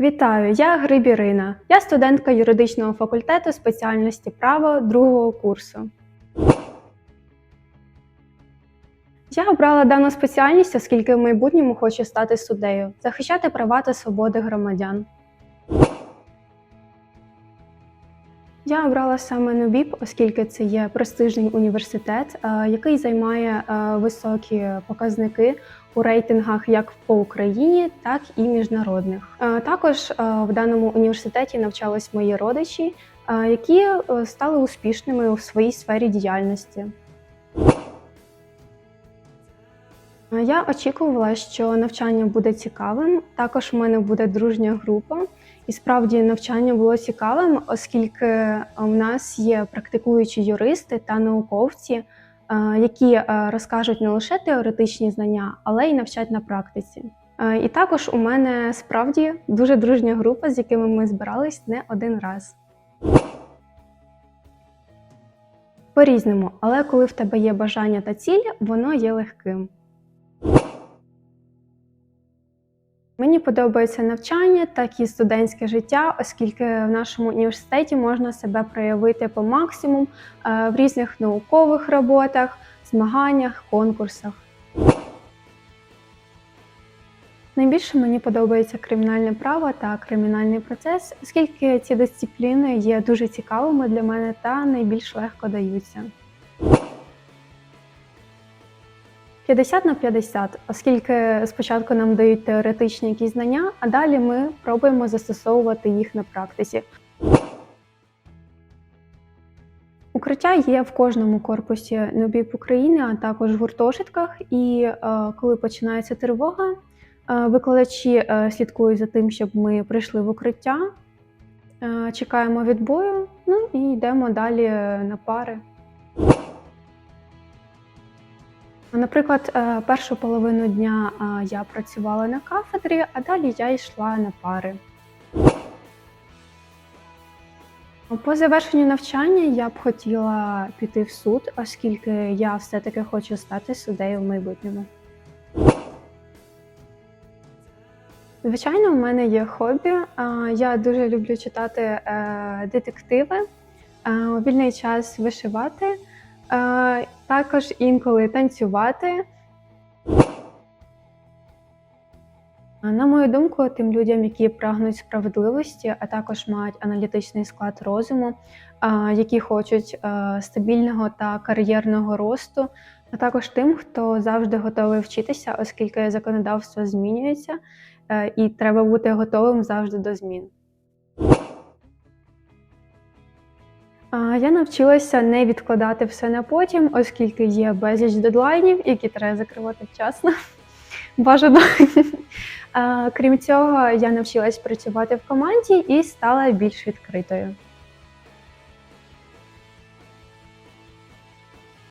Вітаю, я Гриб Ірина. Я студентка юридичного факультету спеціальності право другого курсу. Я обрала дану спеціальність, оскільки в майбутньому хочу стати суддею, захищати права та свободи громадян. Я обрала саме НУБІП, оскільки це є престижний університет, е, який займає е, високі показники у рейтингах як по Україні, так і міжнародних. Е, Також в даному університеті навчались мої родичі, які стали успішними у своїй сфері діяльності. Я очікувала, що навчання буде цікавим. Також в мене буде дружня група. І справді навчання було цікавим, оскільки у нас є практикуючі юристи та науковці, е, які е, розкажуть не лише теоретичні знання, але й навчать на практиці. Е, І також у мене справді дуже дружня група, з якими ми збирались не один раз. По-різному, але коли в тебе є бажання та ціль, воно є легким. Мені подобається навчання, так і студентське життя, оскільки в нашому університеті можна себе проявити по максимум е, в різних наукових роботах, змаганнях, конкурсах. Найбільше мені подобається кримінальне право та кримінальний процес, оскільки ці дисципліни є дуже цікавими для мене та найбільш легко даються. 50 на 50, оскільки спочатку нам дають теоретичні якісь знання, а далі ми пробуємо застосовувати їх на практиці. Укриття є в кожному корпусі НОБІП України, а також в гуртожитках. І е, коли починається тривога, е, викладачі е, слідкують за тим, щоб ми прийшли в укриття, е, чекаємо відбою, ну і йдемо далі на пари. Наприклад, е, першу половину дня е, я працювала на кафедрі, а далі я йшла на пари. По завершенню навчання я б хотіла піти в суд, оскільки я все-таки хочу стати суддею в майбутньому. Звичайно, в мене є хобі. Е, Я дуже люблю читати детективи, вільний час вишивати. Також інколи танцювати. На мою думку, тим людям, які прагнуть справедливості, а також мають аналітичний склад розуму, які хочуть е, стабільного та кар'єрного росту, а також тим, хто завжди готовий вчитися, оскільки законодавство змінюється, е, і треба бути готовим завжди до змін. Я навчилася не відкладати все на потім, оскільки є безліч дедлайнів, які треба закривати вчасно. Бажано. Крім цього, я навчилась працювати в команді і стала більш відкритою.